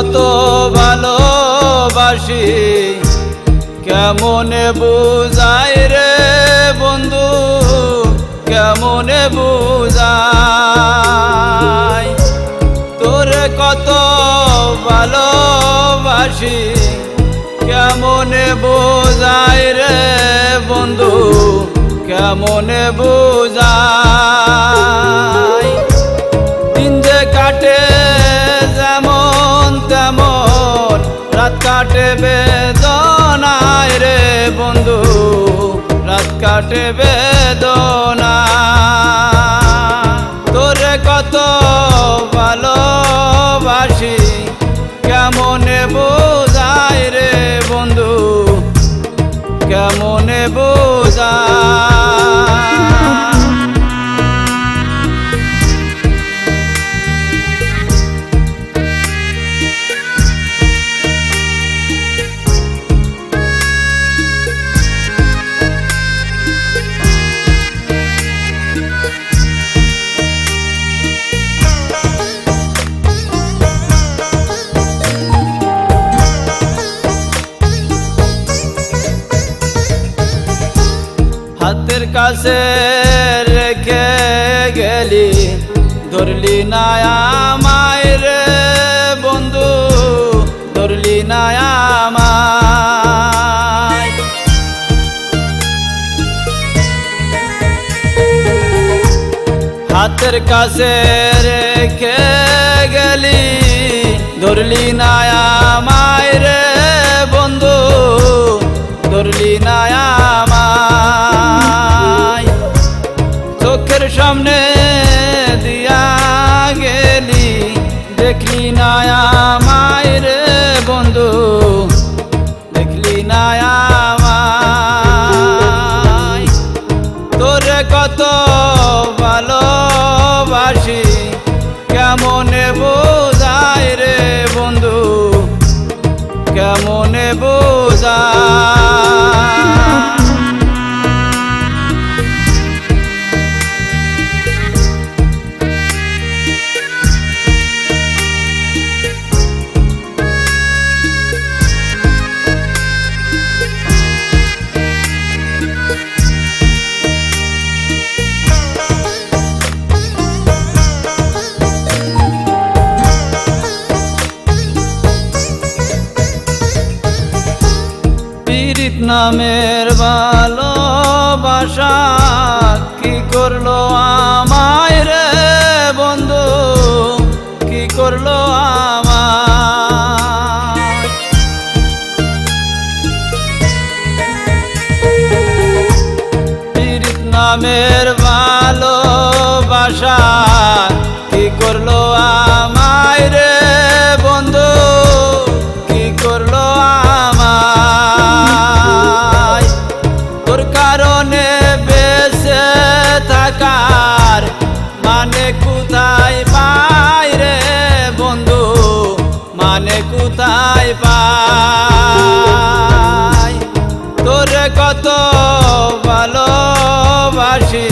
কত ভালোবাসি। কেমনে বুঝাই রে বন্ধু, কেমনে বুঝাই? তোরে কত ভালোবাসি, কেমনে বোঝাই রে বন্ধু, কেমনে বোঝাই? কাটে বেদনায় রে বন্ধু রাত কাটে বেদনা তোরে কত ভালোবাসি কাছে রেখে গেলি ধরলি না আমায় রে বন্ধু ধরলি না আমায়। হাতের কাছে রেখে কেমনে নামের ভালোবাসা কি করল আমায় রে বন্ধু? কি করল পীড়িত নামের কোথায় পাই রে বন্ধু? মানে কোথায় পাই তোরে কত ভালোবাসি,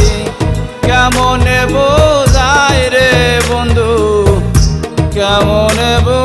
কেমনে বোঝায় রে বন্ধু? কেমনে বো